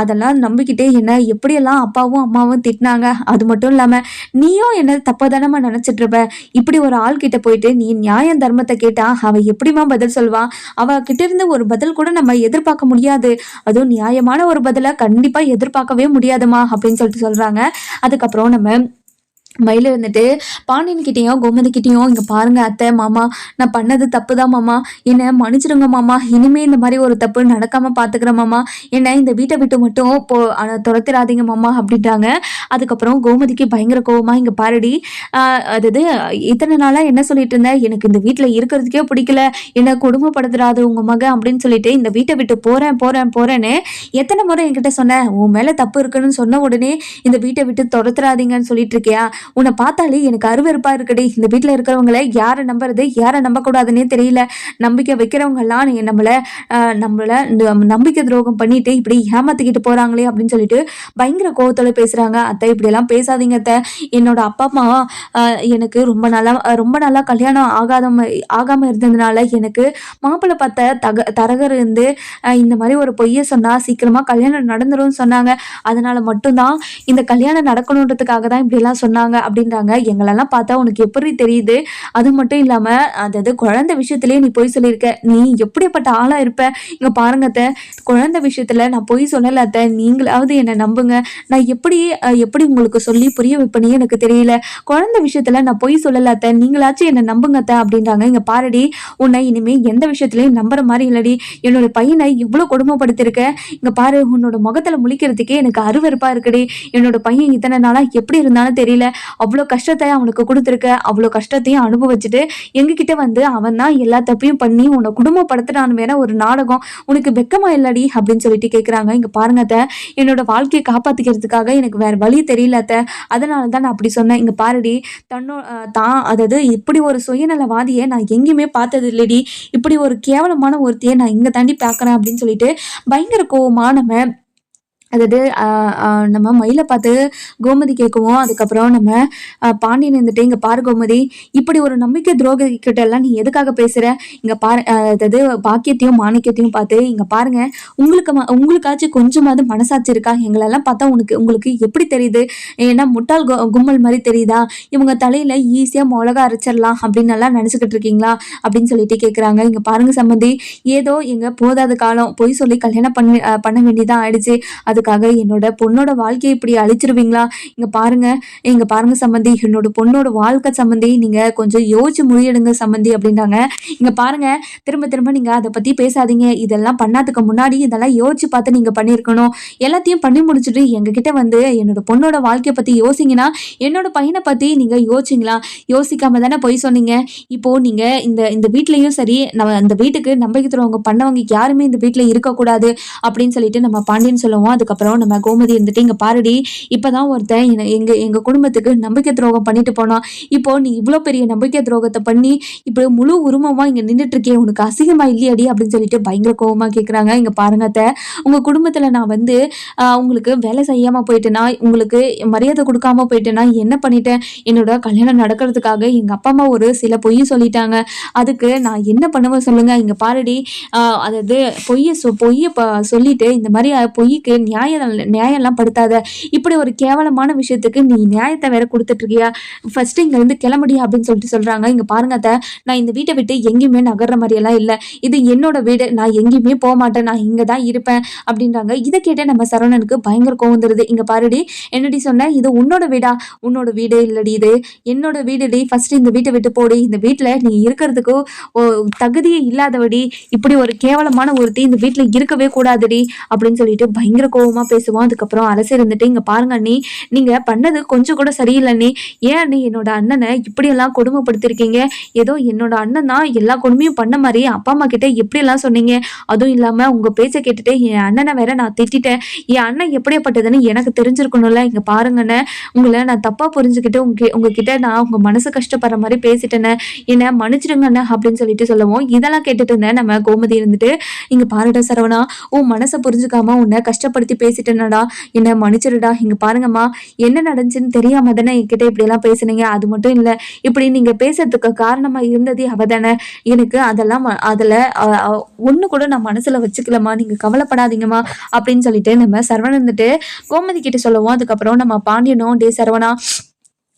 Speaker 1: அதெல்லாம் நம்பிக்கிட்டே என்ன எப்படியெல்லாம் அப்பாவும் அம்மாவும் திட்டினாங்க. அது மட்டும் இல்லாமல் நீயும் என்ன தப்பாக தானம்மா இருப்ப? இப்படி ஒரு ஆள் கிட்ட போயிட்டு நீ நியாயம் தர்மத்தை கேட்டா அவ எப்படிம்மா பதில் சொல்வா. அவ கிட்ட இருந்து ஒரு பதில் கூட நம்ம எதிர்பார்க்க முடியாது. அதுவும் நியாயமான ஒரு பதிலை கண்டிப்பா எதிர்பார்க்கவே முடியாதுமா அப்படின்னு சொல்லிட்டு சொல்றாங்க. அதுக்கப்புறம் நம்ம மயில் இருந்துட்டு பாண்டியன் கிட்டேயும் கோமதி கிட்டேயும் இங்கே பாருங்க அத்தை மாமா நான் பண்ணது தப்பு தான் மாமா? என்னை மன்னிச்சிடுங்க மாமா. இனிமே இந்த மாதிரி ஒரு தப்பு நடக்காமல் பார்த்துக்கிறேன் மாமா. என்னை இந்த வீட்டை விட்டு மட்டும் போ துரத்திடாதீங்க மாமா அப்படின்ட்டாங்க. அதுக்கப்புறம் கோமதிக்கு பயங்கர கோபமாக இங்கே பாருடி அதாவது இத்தனை நாளாக என்ன சொல்லிட்டு இருந்தேன் எனக்கு இந்த வீட்டில் இருக்கிறதுக்கே பிடிக்கல. என்னை கொடுமைப்படுத்துறாது உங்கள் மகன் அப்படின்னு சொல்லிட்டு இந்த வீட்டை விட்டு போகிறேன் போகிறேன் போகிறேன்னு எத்தனை முறை என்கிட்ட சொன்னேன் உன் மேலே தப்பு இருக்குன்னு சொன்ன உடனே இந்த வீட்டை விட்டு துரத்துறாதீங்கன்னு சொல்லிட்டு இருக்கியா? உன்னை பார்த்தாலே எனக்கு அருவருப்பா இருக்குடி. இந்த வீட்டில் இருக்கிறவங்கள யாரை நம்புறது யாரை நம்பக்கூடாதுன்னே தெரியல. நம்பிக்கை வைக்கிறவங்கெல்லாம் நம்மளை நம்மளை ஆஹ், நம்மள நம்பிக்கை துரோகம் பண்ணிட்டு இப்படி ஏமாத்திக்கிட்டு போகிறாங்களே அப்படின்னு சொல்லிட்டு பயங்கர கோவத்தோட பேசுகிறாங்க அத்தை இப்படியெல்லாம் பேசாதீங்க அத்தை. என்னோட அப்பா அம்மா எனக்கு ரொம்ப நல்லா ரொம்ப நல்லா கல்யாணம் ஆகாதம ஆகாமல் இருந்ததுனால எனக்கு மாப்பிள்ளை பார்த்த தக தரகர் இருந்து இந்த மாதிரி ஒரு பொய்யை சொன்னால் சீக்கிரமாக கல்யாணம் நடந்துரும்னு சொன்னாங்க. அதனால் மட்டும்தான் இந்த கல்யாணம் நடக்கணுன்றதுக்காக தான் இப்படிலாம் சொன்னாங்க. அப்படின்றாங்க. எங்களெல்லாம் பார்த்தா உனக்கு எப்படி தெரியுது? அது மட்டும் இல்லாமல் அதாவது குழந்தை விஷயத்துலேயே நீ பொய் சொல்லியிருக்க. நீ எப்படிப்பட்ட ஆளாக இருப்ப? இங்கே பாருங்க அத்தை. குழந்தை விஷயத்தில் நான் பொய் சொல்லலை அத்தை. நீங்களாவது என்னை நம்புங்க. நான் எப்படி எப்படி உங்களுக்கு சொல்லி புரிய வைப்பனே எனக்கு தெரியல. குழந்தை விஷயத்தில் நான் பொய் சொல்லலை அத்தை. நீங்களாச்சும் என்னை நம்புங்க அத்தை அப்படின்றாங்க. இங்கே பாருடி உன்னை இனிமே எந்த விஷயத்துலையும் நம்புற மாதிரி இல்லடி. என்னோட பையனை எவ்வளோ கொடுமைப்படுத்திருக்க இங்கே பாரு உன்னோட முகத்தில் முழிக்கிறதுக்கே எனக்கு அருவருப்பாக இருக்குடி. என்னோட பையன் இத்தனை நாளாக எப்படி இருந்தாலும் தெரியல. அவ்வளோ கஷ்டத்தை அவனுக்கு கொடுத்துருக்க அவ்வளோ கஷ்டத்தையும் அனுபவிச்சுட்டு எங்ககிட்ட வந்து அவன் தான் எல்லா தப்பையும் பண்ணி உன்னை குடும்பப்படுத்துறான்னு வேற ஒரு நாடகம். உனக்கு வெக்கமா இல்லடி அப்படின்னு சொல்லிட்டு கேட்குறாங்க இங்கே பாருங்க அத்தை என்னோட வாழ்க்கையை காப்பாற்றிக்கிறதுக்காக எனக்கு வேற வழி தெரியல அத்தை. அதனால தான் நான் அப்படி சொன்னேன். இங்கே பாருடி தன்னோ தான் அதாவது இப்படி ஒரு சுயநலவாதியை நான் எங்கேயுமே பார்த்தது இல்லடி. இப்படி ஒரு கேவலமான ஒருத்தையை நான் இங்கே தாண்டி பார்க்குறேன் அப்படின்னு சொல்லிட்டு பயங்கர கோவமா நம்ம அதாவது நம்ம மயிலை பார்த்து கோமதி கேட்குவோம். அதுக்கப்புறம் நம்ம பாண்டியன் இருந்துட்டு இங்கே பாரு கோமதி இப்படி ஒரு நம்பிக்கை துரோக கிட்ட எல்லாம் நீ எதுக்காக பேசுற? இங்க பாரு அதாவது பாக்கியத்தையும் மாணிக்கத்தையும் பார்த்து இங்க பாருங்க உங்களுக்கு உங்களுக்காச்சும் கொஞ்சமாவது மனசாட்சி இருக்கா? எங்களெல்லாம் பார்த்தா உனக்கு உங்களுக்கு எப்படி தெரியுது? ஏன்னா முட்டாள் கும்மல் மாதிரி தெரியுதா? இவங்க தலையில ஈஸியா மிளகா அரைச்சிடலாம் அப்படின்னு எல்லாம் நினச்சிக்கிட்டு இருக்கீங்களா? அப்படின்னு சொல்லிட்டு கேட்குறாங்க இங்க பாருங்க சம்மந்தி ஏதோ எங்க போதாத காலம் பொய் சொல்லி கல்யாணம் பண்ணி பண்ண வேண்டியதான் ஆயிடுச்சு. அதுக்காக என்னோட பொண்ணோட வாழ்க்கையை இப்படி அழிச்சிருவீங்களா? இங்க பாருங்க இங்க பாருங்க சம்மந்தி என்னோட பொண்ணோட வாழ்க்கை சம்மந்தி நீங்க கொஞ்சம் யோசிச்சு முடியெடுங்க சம்மந்தி அப்படின்றாங்க. இங்க பாருங்க திரும்ப திரும்ப நீங்க அதை பத்தி பேசாதீங்க. இதெல்லாம் பண்ணாதுக்கு முன்னாடி இதெல்லாம் யோசிச்சு பார்த்து நீங்க பண்ணியிருக்கணும். எல்லாத்தையும் பண்ணி முடிச்சுட்டு எங்ககிட்ட வந்து என்னோட பொண்ணோட வாழ்க்கையை பத்தி யோசிங்கன்னா என்னோட பையனை பத்தி நீங்க யோசிச்சிங்களா? யோசிக்காம தானே போய் சொன்னீங்க. இப்போ நீங்க இந்த இந்த வீட்லயும் சரி நம்ம அந்த வீட்டுக்கு நம்பிக்கை தருவங்க பண்ணவங்க யாருமே இந்த வீட்டுல இருக்கக்கூடாது அப்படின்னு சொல்லிட்டு நம்ம பாண்டியன் சொல்லுவோம். அதுக்கப்புறம் நம்ம கோமதி இருந்துட்டு இங்க பாருடி இப்பதான் ஒருத்தன் என்ன- எங்க எங்க குடும்பத்துக்கு நம்பிக்கை துரோகம் பண்ணிட்டு போனான் இப்போ நீ இவ்வளோ பெரிய நம்பிக்கை துரோகத்தை பண்ணி இப்போ முழு உருவமா இங்க நின்றுட்டு இருக்கே உனக்கு அசிங்கமா இல்லையாடி? அப்படின்னு சொல்லிட்டு பயங்கர கோவமா கேக்குறாங்க. இங்க பாருங்க அத்தை உங்க குடும்பத்துல நான் வந்து உங்களுக்கு வேலை செய்யாம போயிட்டேன்னா உங்களுக்கு மரியாதை கொடுக்காம போயிட்டேனா என்ன பண்ணிட்டேன்? என்னோட கல்யாணம் நடக்கிறதுக்காக எங்க அப்பா அம்மா ஒரு சில பொய் சொல்லிட்டாங்க. அதுக்கு நான் என்ன பண்ணுவேன் சொல்லுங்க? இங்க பாருடி அதாவது பொய்யை சொ பொய்யை சொல்லிட்டு இந்த மாதிரி பொய்க்கு நியாயம் நியாயம்லாம் படுத்தாத. இப்படி ஒரு கேவலமான விஷயத்துக்கு நீ நியாயத்தை வேற கொடுத்துட்டு இருக்கியா ஃபர்ஸ்ட் இங்க இருந்து கிளம்புடி அப்படின்னு சொல்லிட்டு சொல்றாங்க. இங்க பாருங்க அத்தை நான் இந்த வீட்டை விட்டு எங்கேயுமே நகர்ற மாதிரியெல்லாம் இல்லை. இல்ல இது என்னோட வீடு நான் எங்கேயுமே போக மாட்டேன். நான் இங்கே தான் இருப்பேன் அப்படின்றாங்க. இதை கேட்ட நம்ம சரவணனுக்கு பயங்கர கோவம் தருது இங்க பாருடி என்னடி சொன்ன? இது உன்னோட வீடா? உன்னோட வீடு இல்லடி இது. என்னோட வீடுடி ஃபர்ஸ்ட் இந்த வீட்டை விட்டு போடி. இந்த வீட்டில் நீ இருக்கிறதுக்கு ஓ, தகுதியே இல்லாதவடி. இப்படி ஒரு கேவலமான ஒருத்தி இந்த வீட்டுல இருக்கவே கூடாதுடி அப்படின்னு சொல்லிட்டு பயங்கர கோவம் பேசுவோம். அதுக்கப்புறம் அரசு இருந்துட்டு இங்க பாருங்க அண்ணி நீங்க பண்ணது கொஞ்சம் கூட சரியில்லை அண்ணி. ஏன் அண்ணி என்னோட அண்ணனை இப்படியெல்லாம் கொடுமைப்படுத்திருக்கீங்க? ஏதோ என்னோட அண்ணன் தான் எல்லா கொடுமையும் பண்ண மாதிரி அப்பா அம்மா கிட்ட எப்படியெல்லாம் சொன்னீங்க. அதுவும் இல்லாம உங்க பேச்சை கேட்டுட்டு என் அண்ணனை வேற நான் திட்டிட்டேன். என் அண்ணன் எப்படியாப்பட்டதுன்னு எனக்கு தெரிஞ்சிருக்கணும்ல. இங்க பாருங்கண்ணே உங்களை நான் தப்பா புரிஞ்சுக்கிட்டு உங்க உங்ககிட்ட நான் உங்க மனசு கஷ்டப்படுற மாதிரி பேசிட்டேனே. என்ன மன்னிச்சிடுங்கண்ணே அப்படின்னு சொல்லிட்டு சொல்லுவோம். இதெல்லாம் கேட்டுட்டு இருந்தேன். நம்ம கோமதி இருந்துட்டு இங்க பாருடா சரவணா உன் மனசை புரிஞ்சுக்காம உன்னை கஷ்டப்படுத்தி பேசிட்டேனடா. என்ன மன்னிச்சிருடா. இங்க பாருங்கம்மா என்ன நடந்துச்சுன்னு தெரியாம தானே என்கிட்ட இப்படி எல்லாம் பேசுனீங்க. அது மட்டும் இல்ல இப்படி நீங்க பேசுறதுக்கு காரணமா இருந்ததே அவ தானே. எனக்கு அதெல்லாம் ம- அதுல ஒண்ணு கூட நான் மனசுல வச்சுக்கலமா நீங்க கவலைப்படாதீங்கம்மா அப்படின்னு சொல்லிட்டு நம்ம சரவணன் வந்துட்டு கோமதி கிட்ட சொல்லுவோம். அதுக்கப்புறம் நம்ம பாண்டியனும் டே சரவணா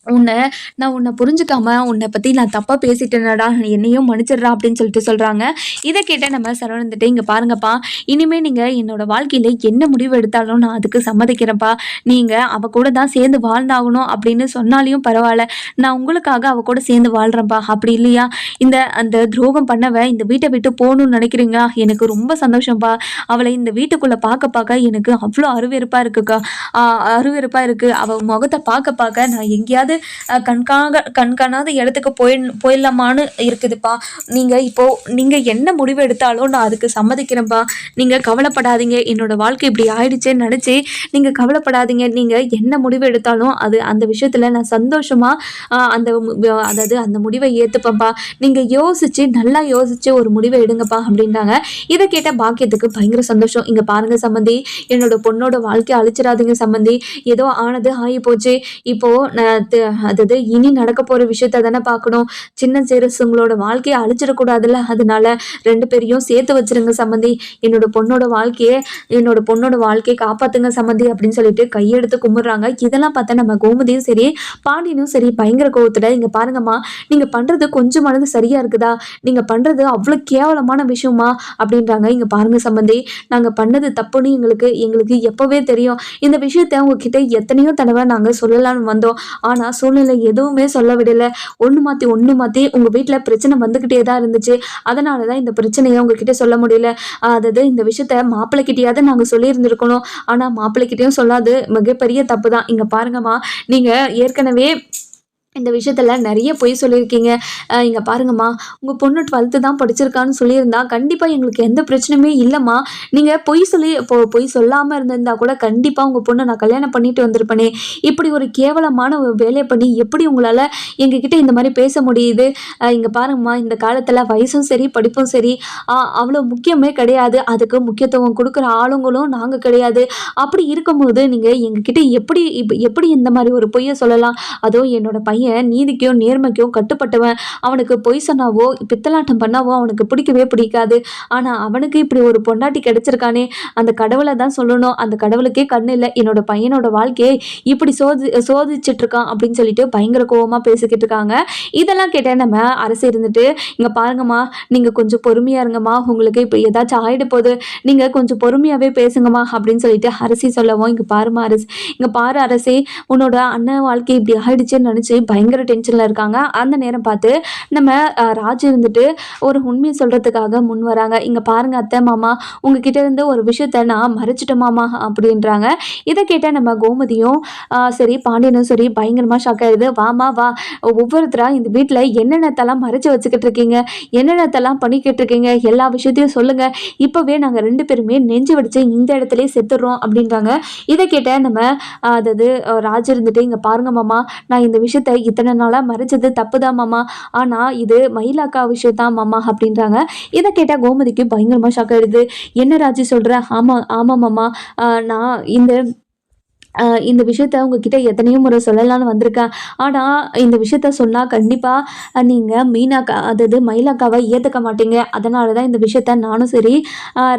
Speaker 1: உன்னை நான் உன்னை புரிஞ்சுக்காம உன்னை பற்றி நான் தப்பாக பேசிட்டேனடா என்னையும் மன்னிச்சிடுறா அப்படின்னு சொல்லிட்டு சொல்கிறாங்க இதை கேட்ட நம்ம சரவணன் இங்கே பாருங்கப்பா இனிமேல் நீங்கள் என்னோடய வாழ்க்கையில் என்ன முடிவு எடுத்தாலும் நான் அதுக்கு சம்மதிக்கிறேன்ப்பா. நீங்கள் அவ கூட தான் சேர்ந்து வாழ்ந்தாகணும் அப்படின்னு சொன்னாலையும் பரவாயில்ல. நான் உங்களுக்காக அவ கூட சேர்ந்து வாழ்கிறேன்ப்பா அப்படி இல்லையா? இந்த அந்த துரோகம் பண்ணவ இந்த வீட்டை விட்டு போகணும்னு நினைக்கிறீங்களா எனக்கு ரொம்ப சந்தோஷம்ப்பா. அவளை இந்த வீட்டுக்குள்ளே பார்க்க பார்க்க எனக்கு அவ்வளோ அருவெறுப்பாக இருக்குக்கா. ஆஹ் இருக்குது இருக்கு. முகத்தை பார்க்க பார்க்க நான் எங்கேயாவது ஏதாவது கண்காண கண்காணாத இடத்துக்கு போய் போயிடலாமான்னு இருக்குதுப்பா. நீங்கள் இப்போது நீங்கள் என்ன முடிவு எடுத்தாலும் நான் அதுக்கு சம்மதிக்கிறேன்ப்பா நீங்கள் கவலைப்படாதீங்க. என்னோடய வாழ்க்கை இப்படி ஆயிடுச்சேன்னு நினச்சி நீங்கள் கவலைப்படாதீங்க. நீங்கள் என்ன முடிவு எடுத்தாலும் அது அந்த விஷயத்தில் நான் சந்தோஷமாக அந்த அதாவது அந்த முடிவை ஏற்றுப்பேன்ப்பா நீங்கள் யோசித்து நல்லா யோசித்து ஒரு முடிவை எடுங்கப்பா அப்படின்றாங்க. இதை கேட்ட பாக்கியத்துக்கு பயங்கர சந்தோஷம். இங்கே பாருங்க சம்மந்தி என்னோட பொண்ணோட வாழ்க்கையை அழிச்சிடாதீங்க சம்மந்தி ஏதோ ஆனது ஆகி போச்சு இப்போது நான் அதாவது இனி நடக்க போகிற விஷயத்த தானே பார்க்கணும். சின்ன சேரசுங்களோட வாழ்க்கையை அழிச்சிடக்கூடாதுல்ல அதனால ரெண்டு பேரையும் சேர்த்து வச்சிருங்க சம்மந்தி. என்னோட பொண்ணோட வாழ்க்கையை என்னோட பொண்ணோட வாழ்க்கையை காப்பாத்துங்க சம்மந்தி அப்படின்னு சொல்லிட்டு கையெடுத்து கும்பிடுறாங்க. இதெல்லாம் பார்த்தா நம்ம கோமதியும் சரி பாண்டியனும் சரி பயங்கர கோவத்தில் இங்க பாருங்கம்மா நீங்க பண்றது கொஞ்சம் மனது சரியா இருக்குதா? நீங்க பண்றது அவ்வளோ கேவலமான விஷயமா? அப்படின்றாங்க. இங்க பாருங்க சம்மந்தி நாங்க பண்ணது தப்புன்னு எங்களுக்கு எங்களுக்கு எப்பவே தெரியும். இந்த விஷயத்த உங்ககிட்ட எத்தனையோ தடவை நாங்க சொல்லலாம்னு வந்தோம். ஆனால் சூழ்நிலை எதுவுமே சொல்ல விடலை. ஒன்று மாற்றி ஒன்று மாற்றி உங்கள் வீட்டில் பிரச்சனை வந்துக்கிட்டே தான் இருந்துச்சு. அதனாலதான் இந்த பிரச்சனையை உங்ககிட்ட சொல்ல முடியல. அதாவது இந்த விஷயத்த மாப்பிள்ளைக்கிட்டையாவது நாங்கள் சொல்லியிருந்திருக்கணும். ஆனால் மாப்பிள்ளைக்கிட்டையும் சொல்லாது. மிகப்பெரிய தப்பு தான். இங்கே பாருங்கம்மா நீங்கள் ஏற்கனவே இந்த விஷயத்தில் நிறைய பொய் சொல்லியிருக்கீங்க. இங்கே பாருங்கம்மா உங்கள் பொண்ணு டுவெல்த்து தான் படிச்சிருக்கான்னு சொல்லியிருந்தா கண்டிப்பாக எங்களுக்கு எந்த பிரச்சனையுமே இல்லைம்மா. நீங்கள் பொய் சொல்லி பொ பொய் சொல்லாமல் இருந்திருந்தா கூட கண்டிப்பாக உங்கள் பொண்ணை நான் கல்யாணம் பண்ணிட்டு வந்திருப்பேனே. இப்படி ஒரு கேவலமான வேலையை பண்ணி எப்படி உங்களால் எங்ககிட்ட இந்த மாதிரி பேச முடியுது? இங்கே பாருங்கம்மா இந்த காலத்தில் வயசும் சரி படிப்பும் சரி அவ்வளோ முக்கியமே கிடையாது. அதுக்கு முக்கியத்துவம் கொடுக்குற ஆளுங்களும் நாங்கள் கிடையாது. அப்படி இருக்கும்போது நீங்கள் எங்ககிட்ட எப்படி இப்ப எப்படி இந்த மாதிரி ஒரு பொய்யை சொல்லலாம்? அதுவும் என்னோட பையன் பையன் நீதிக்கோ நேர்மைக்கோ கட்டுப்பட்டவன். அவனுக்கு பொய் சொன்னாவோ பித்தலாட்டம் பண்ணாவோ அவனுக்கு பிடிக்கவே பிடிக்காது. ஆனால் அவனுக்கு இப்படி ஒரு பொண்டாட்டி கிடைச்சிருக்கானே அந்த கடவுளை தான் சொல்லணும். அந்த கடவுளுக்கே கண்ணு இல்லை. என்னோட பையனோட வாழ்க்கையை இப்படி சோதி சோதிச்சுட்டு இருக்கான் அப்படின்னு சொல்லிட்டு பயங்கர கோபமாக பேசிக்கிட்டு இருக்காங்க. இதெல்லாம் கேட்டேன் நம்ம அரசு இருந்துட்டு இங்கே பாருங்கம்மா நீங்கள் கொஞ்சம் பொறுமையாக இருங்கம்மா. உங்களுக்கு இப்போ ஏதாச்சும் ஆகிட போகுது. நீங்கள் கொஞ்சம் பொறுமையாகவே பேசுங்கம்மா அப்படின்னு சொல்லிட்டு அரசி சொல்லவும் இங்கே பாருமா அரசு. இங்கே பாரு அரசே உன்னோட அண்ணன் வாழ்க்கை இப்படி ஆயிடுச்சுன்னு நினச்சி பயங்கர டென்ஷனில் இருக்காங்க. அந்த நேரம் பார்த்து நம்ம ராஜ் ராஜு இருந்துட்டு ஒரு உண்மையை சொல்கிறதுக்காக முன் வராங்க. இங்கே பாருங்க அத்தை மாமா உங்ககிட்ட இருந்து ஒரு விஷயத்த நான் மறைச்சிட்டேன் மாமா அப்படின்றாங்க. இதை கேட்ட நம்ம கோமதியும் சரி பாண்டியனும் சரி பயங்கரமாக ஷாக் ஆயிடுது. வாமா வா. ஒவ்வொருத்தராக இந்த வீட்டில் என்னென்னத்தெல்லாம் மறைச்சு வச்சுக்கிட்டு இருக்கீங்க? என்னென்னத்தெல்லாம் பண்ணிக்கிட்டு இருக்கீங்க? எல்லா விஷயத்தையும் சொல்லுங்க. இப்போவே நாங்கள் ரெண்டு பேருமே நெஞ்சு வடித்து இந்த இடத்துல செத்துடுறோம் அப்படின்றாங்க. இதை கேட்ட நம்ம அதாவது ராஜு இருந்துட்டு இங்கே பாருங்க மாமா நான் இந்த விஷயத்த இத்தனை நாளாக மறைச்சது தப்பு தான் மாமா? ஆனால் இது மயிலாக்கா விஷயம் தான் மாமா? அப்படின்றாங்க. இதை கேட்டால் கோமதிக்கு பயங்கரமாக ஷாக் ஆயிடுது. என்ன ராஜி சொல்கிற ஆமாம் ஆமாம் மாமா. ஆஹ், நான் இந்த இந்த விஷயத்த உங்ககிட்ட எத்தனையோ முறை சொல்லலாம்னு வந்திருக்கேன் ஆனால் இந்த விஷயத்த சொன்னால் கண்டிப்பாக நீங்கள் மீனாக்கா அதாவது மயிலாக்காவை ஏற்றுக்க மாட்டீங்க. அதனால தான் இந்த விஷயத்த நானும் சரி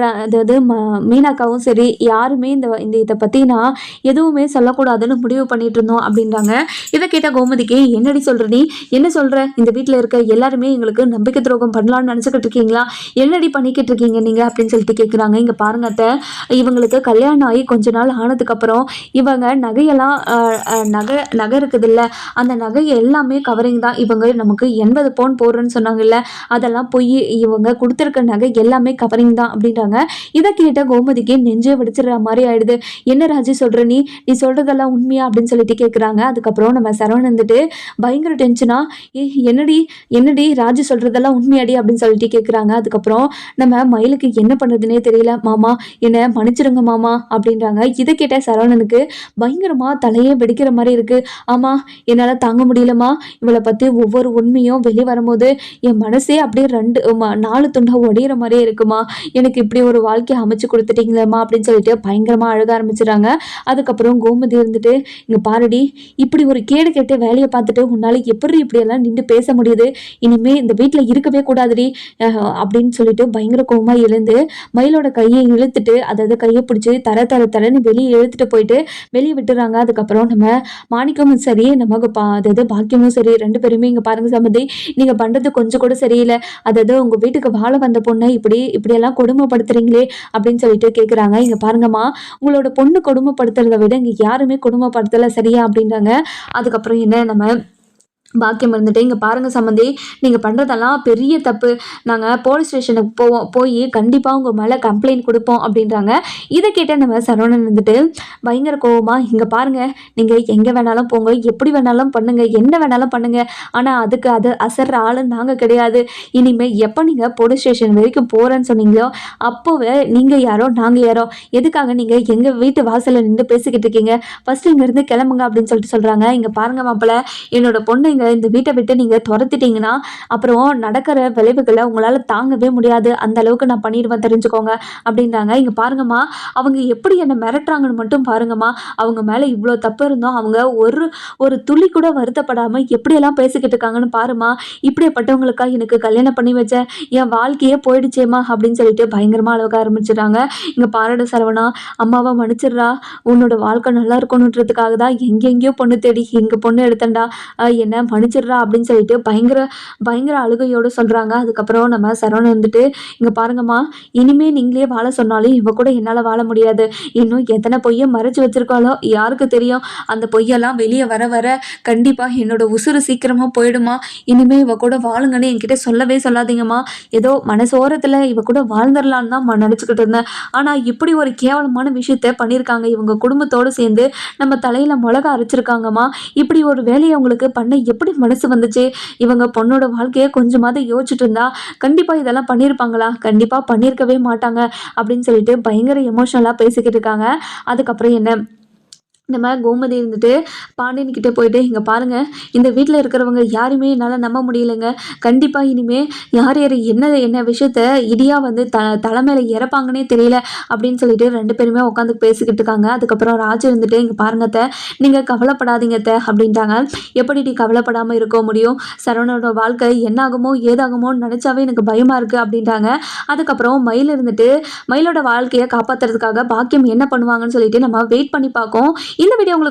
Speaker 1: ர- அதாவது ம மீனாக்காவும் சரி யாருமே இந்த இந்த இதை பற்றி நான் எதுவுமே சொல்லக்கூடாதுன்னு முடிவு பண்ணிட்டு இருந்தோம் அப்படின்றாங்க. இதை கேட்ட கோமதிக்கு என்னடி சொல்கிற நீ? என்ன சொல்கிற இந்த வீட்டில் இருக்க எல்லாருமே எங்களுக்கு நம்பிக்கை துரோகம் பண்ணலாம்னு நினச்சிக்கிட்டு இருக்கீங்களா? என்னடி பண்ணிக்கிட்டு இருக்கீங்க நீங்கள் அப்படின்னு சொல்லிட்டு கேட்குறாங்க இங்கே பாருங்க அத்தை இவங்களுக்கு கல்யாணம் ஆகி கொஞ்ச நாள் ஆனதுக்கப்புறம் இவங்க நகையெல்லாம் நகை நகை நகை இருக்குதுல்ல அந்த நகை எல்லாமே கவரிங் தான். இவங்க நமக்கு எண்பது பவுன் போடுறேன்னு சொன்னாங்கல்ல அதெல்லாம் போய் இவங்க கொடுத்துருக்க நகை எல்லாமே கவரிங் தான் அப்படின்றாங்க. இதை கேட்ட கோமதிக்கு நெஞ்சே வெடிச்சிடுற மாதிரி ஆயிடுது. என்ன ராஜி சொல்கிற நீ? நீ சொல்கிறதெல்லாம் உண்மையா? அப்படின்னு சொல்லிட்டு கேட்குறாங்க அதுக்கப்புறம் நம்ம சரவணன் வந்துட்டு பயங்கர டென்ஷனாக ஏ என்னடி என்னடி ராஜி சொல்கிறதெல்லாம் உண்மையாடி? அப்படின்னு சொல்லிட்டு கேட்குறாங்க அதுக்கப்புறம் நம்ம மயிலுக்கு என்ன பண்ணுறதுனே தெரியல. மாமா என்னை மன்னிச்சிருங்க மாமா அப்படின்றாங்க. இதை கேட்ட சரவணனுக்கு பயங்கரமாக தலையே வெடிக்கிற மாதிரி இருக்கு. ஆமாம் என்னால் தாங்க முடியலம்மா. இவளை பற்றி ஒவ்வொரு உண்மையும் வெளியே வரும்போது என் மனசே அப்படியே ரெண்டு நாலு துண்டாக உடையிற மாதிரியே இருக்குமா. எனக்கு இப்படி ஒரு வாழ்க்கையை அமைச்சு கொடுத்துட்டீங்களேம்மா அப்படின்னு சொல்லிட்டு பயங்கரமாக அழுக ஆரம்பிச்சிடுறாங்க. அதுக்கப்புறம் கோமதி இருந்துட்டு இங்கே பாருடி இப்படி ஒரு கேடு கேட்டு வேலையை பார்த்துட்டு உன்னால் எப்படி இப்படியெல்லாம் நின்று பேச முடியுது? இனிமே இந்த வீட்டில் இருக்கவே கூடாதுடி அப்படின்னு சொல்லிட்டு பயங்கர கோபமாக எழுந்து மயிலோட கையை இழுத்துட்டு அதாவது கையை பிடிச்சி தர தர தரன்னு வெளியே இழுத்துட்டு போயிட்டு வெளியே விட்டுறாங்க. அதுக்கப்புறம் நம்ம மாணிக்கமும் சரி நமக்கு பா அதாவது பாக்கியமும் சரி ரெண்டு பேருமே இங்கே பாருங்க சம்மந்தி நீங்கள் பண்ணுறது கொஞ்சம் கூட சரியில்லை. அதாவது உங்கள் வீட்டுக்கு வாழ வந்த பொண்ணை இப்படி இப்படியெல்லாம் கொடுமைப்படுத்துறீங்களே அப்படின்னு சொல்லிட்டு கேட்குறாங்க இங்கே பாருங்கம்மா உங்களோட பொண்ணு கொடுமைப்படுத்துறதை விட இங்கே யாருமே கொடுமைப்படுத்தலை சரியா அப்படின்றாங்க. அதுக்கப்புறம் என்ன நம்ம பாக்கியம் இருந்துட்டு இங்கே பாருங்கள் சம்மந்தி நீங்கள் பண்ணுறதெல்லாம் பெரிய தப்பு. நாங்கள் போலீஸ் ஸ்டேஷனுக்கு போவோம் போய் கண்டிப்பாக உங்கள் மேலே கம்ப்ளைண்ட் கொடுப்போம் அப்படின்றாங்க. இதை கேட்ட நம்ம சரவணன் வந்துட்டு பயங்கர கோவமாக இங்கே பாருங்கள் நீங்கள் எங்கே வேணாலும் போங்க எப்படி வேணாலும் பண்ணுங்கள் என்ன வேணாலும் பண்ணுங்கள் ஆனால் அதுக்கு அது அசர்ற ஆளு நாங்கள் கிடையாது. இனிமேல் எப்போ நீங்கள் போலீஸ் ஸ்டேஷன் வரைக்கும் போகிறேன்னு சொன்னீங்களோ அப்போவே நீங்கள் யாரோ நாங்கள் யாரோ. எதுக்காக நீங்கள் எங்கள் வீட்டு வாசலில் நின்று பேசிக்கிட்டு இருக்கீங்க? ஃபஸ்ட்டு இங்கேருந்து கிளம்புங்க அப்படின்னு சொல்லிட்டு சொல்கிறாங்க இங்கே பாருங்கள் மாப்பிள்ள என்னோட பொண்ணு இங்கே நீங்கள் இந்த வீட்டை விட்டு நீங்கள் துரத்திட்டீங்கன்னா அப்புறம் நடக்கிற விளைவுகளை உங்களால் தாங்கவே முடியாது. அந்த அளவுக்கு நான் பண்ணிடுவேன் தெரிஞ்சுக்கோங்க அப்படின்றாங்க. இங்கே பாருங்கம்மா அவங்க எப்படி என்னை மிரட்டுறாங்கன்னு மட்டும் பாருங்கம்மா. அவங்க மேலே இவ்வளோ தப்பு இருந்தோம். அவங்க ஒரு ஒரு துளி கூட வருத்தப்படாமல் எப்படியெல்லாம் பேசிக்கிட்டு இருக்காங்கன்னு பாருமா இப்படிப்பட்டவங்களுக்கா எனக்கு கல்யாணம் பண்ணி வச்ச என் வாழ்க்கையே போயிடுச்சேம்மா அப்படின்னு சொல்லிட்டு பயங்கரமாக அழக ஆரம்பிச்சிடுறாங்க. இங்கே பாராட சரவணா அம்மாவை மன்னிச்சிடுறா. உன்னோட வாழ்க்கை நல்லா இருக்கணுன்றதுக்காக தான் எங்கெங்கேயோ பொண்ணு தேடி எங்கள் பொண்ணு எடுத்தேன்டா. என்ன மன்னிச்சிடுறா அப்படின்னு சொல்லிட்டு பயங்கர பயங்கர அழுகையோடு சொல்கிறாங்க அதுக்கப்புறம் நம்ம சரவணன் வந்துட்டு இங்கே பாருங்கம்மா இனிமே நீங்களே வாழ சொன்னாலும் இவ கூட என்னால் வாழ முடியாது. இன்னும் எத்தனை பொய்யை மறைச்சி வச்சிருக்காளோ யாருக்கு தெரியும்? அந்த பொய்யெல்லாம் வெளியே வர வர கண்டிப்பாக என்னோட உசுறு சீக்கிரமாக போயிடுமா? இனிமே இவ கூட வாழுங்கன்னு என்கிட்ட சொல்லவே சொல்லாதீங்கம்மா. ஏதோ மனசோரத்தில் இவ கூட வாழ்ந்துடலான்னு தான் நினச்சிக்கிட்டு இருந்தேன். ஆனால் இப்படி ஒரு கேவலமான விஷயத்த பண்ணியிருக்காங்க. இவங்க குடும்பத்தோடு சேர்ந்து நம்ம தலையில் மிளகா அரைச்சிருக்காங்கம்மா. இப்படி ஒரு வேலையை அவங்களுக்கு பண்ண எப்படி எப்படி மனசு வந்துச்சு? இவங்க பொண்ணோட வாழ்க்கையை கொஞ்சமாவது யோசிச்சுட்டு இருந்தா கண்டிப்பாக இதெல்லாம் பண்ணியிருப்பாங்களா கண்டிப்பாக பண்ணியிருக்கவே மாட்டாங்க அப்படின்னு சொல்லிட்டு பயங்கர எமோஷனலாக பேசிக்கிட்டு இருக்காங்க. அதுக்கப்புறம் என்ன? நம்ம கோமதி இருந்துட்டு பாண்டியன் கிட்டே போயிட்டு இங்கே பாருங்கள் இந்த வீட்டில் இருக்கிறவங்க யாருமே என்னால் நம்ப முடியலைங்க. கண்டிப்பாக இனிமேல் யார் யார் என்ன என்ன விஷயத்த இடியாக வந்து த தலை மேலே இறப்பாங்கன்னே தெரியல அப்படின்னு சொல்லிட்டு ரெண்டு பேருமே உட்காந்து பேசிக்கிட்டு இருக்காங்க. அதுக்கப்புறம் ராஜ் இருந்துட்டு இங்கே பாருங்க அத்தை நீங்கள் கவலைப்படாதீங்கத்த அப்படின்ட்டாங்க. எப்படி நீ கவலைப்படாமல் இருக்க முடியும்? சரவணோட வாழ்க்கை என்னாகுமோ ஏதாகுமோன்னு நினச்சாவே எனக்கு பயமாக இருக்குது அப்படின்ட்டாங்க. அதுக்கப்புறம் மயில் இருந்துட்டு மயிலோட வாழ்க்கையை காப்பாற்றுறதுக்காக பாக்கியம் என்ன பண்ணுவாங்கன்னு சொல்லிட்டு நம்ம வெயிட் பண்ணி பார்க்கோம். இந்த வீடியோ உங்களுக்கு